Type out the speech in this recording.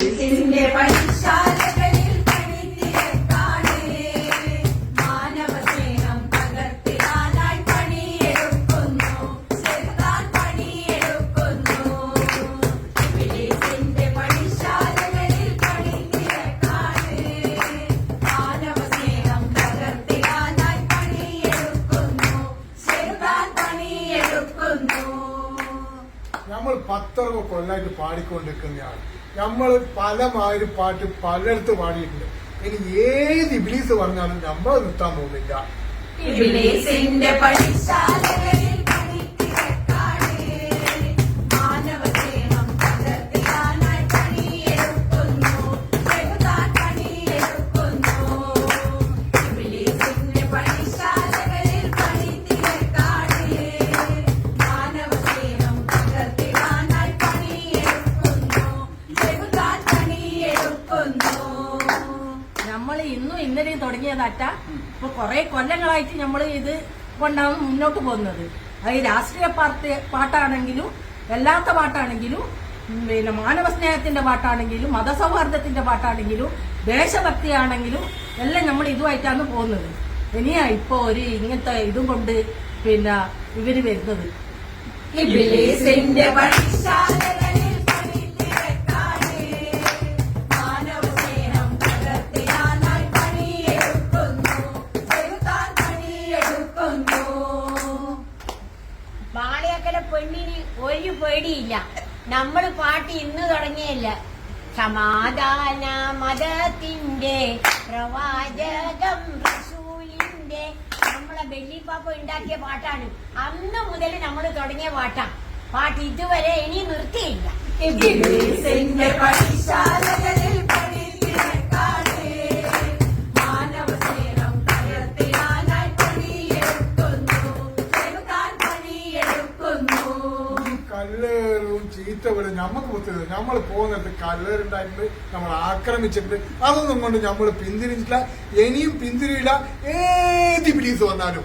ഇതിന്റെ പണിശാലകളിൽ പണിത്തിരക്കാണ് മാനവസ്നേഹം പകർത്തിടാനായി പണിയെടുക്കുന്നു. ചെറുതാൻ പണിയെടുക്കുന്നു. ഇബിലീസിന്റെ പണിശാലകളിൽ പണിത്തിരക്കാണ് മാനവസ്നേഹം പകർത്തിടാനായി പണിയെടുക്കുന്നു. ചെറുതാൻ പണിയെടുക്കുന്നു. നമ്മൾ പത്തറുപത് കൊല്ലായിട്ട് പാടിക്കൊണ്ടിരിക്കുന്നതാണ് നമ്മൾ പലമാതിരി പാട്ട് പലയിടത്ത് പാടിയിട്ടുണ്ട്. ഇനി ഏത് ഇബിലീസ് പറഞ്ഞാലും നമ്മൾ നിർത്താൻ പോകുന്നില്ല. ഇന്നും ഇന്നലെയും തുടങ്ങിയതാറ്റ ഇപ്പൊ കുറെ കൊല്ലങ്ങളായിട്ട് നമ്മൾ ഇത് കൊണ്ടാണ് മുന്നോട്ട് പോകുന്നത്. അത് രാഷ്ട്രീയ പാർട്ടി പാട്ടാണെങ്കിലും അല്ലാത്ത പാട്ടാണെങ്കിലും പിന്നെ മാനവ സ്നേഹത്തിന്റെ പാട്ടാണെങ്കിലും മതസൗഹാർദ്ദത്തിന്റെ പാട്ടാണെങ്കിലും ദേശഭക്തിയാണെങ്കിലും എല്ലാം നമ്മൾ ഇതുമായിട്ടാണ് പോകുന്നത്. ഇനിയാ ഇപ്പൊ ഒരു ഇങ്ങനത്തെ ഇതും കൊണ്ട് പിന്നെ ഇവർ വരുന്നത്. ഇബിലീസിന്റെ പണിശാലകളിൽ പെണ്ണിന് ഒരു പേടിയില്ല. നമ്മൾ പാട്ട് ഇന്ന് തുടങ്ങിയല്ല. സമാധാന മതത്തിന്റെ പ്രവാചകം റസൂലിന്റെ നമ്മളെ ബെല്ലിപ്പാപ്പ ഉണ്ടാക്കിയ പാട്ടാണ്. അന്ന് മുതൽ നമ്മൾ തുടങ്ങിയ പാട്ടാണ് പാട്ട് ഇതുവരെ ഇനി നിർത്തിയില്ല. വിടും നമുക്ക് പുത്തത് നമ്മൾ പോകുന്നിടത്ത് കല്ലറുണ്ടായിട്ടുണ്ട് നമ്മൾ ആക്രമിച്ചിട്ടുണ്ട്. അതൊന്നും കൊണ്ട് നമ്മൾ പിന്തിരിഞ്ഞിട്ടില്ല ഇനിയും പിന്തിരിയില്ല. ഏത് ഇബ്ലീസ് വന്നാലും.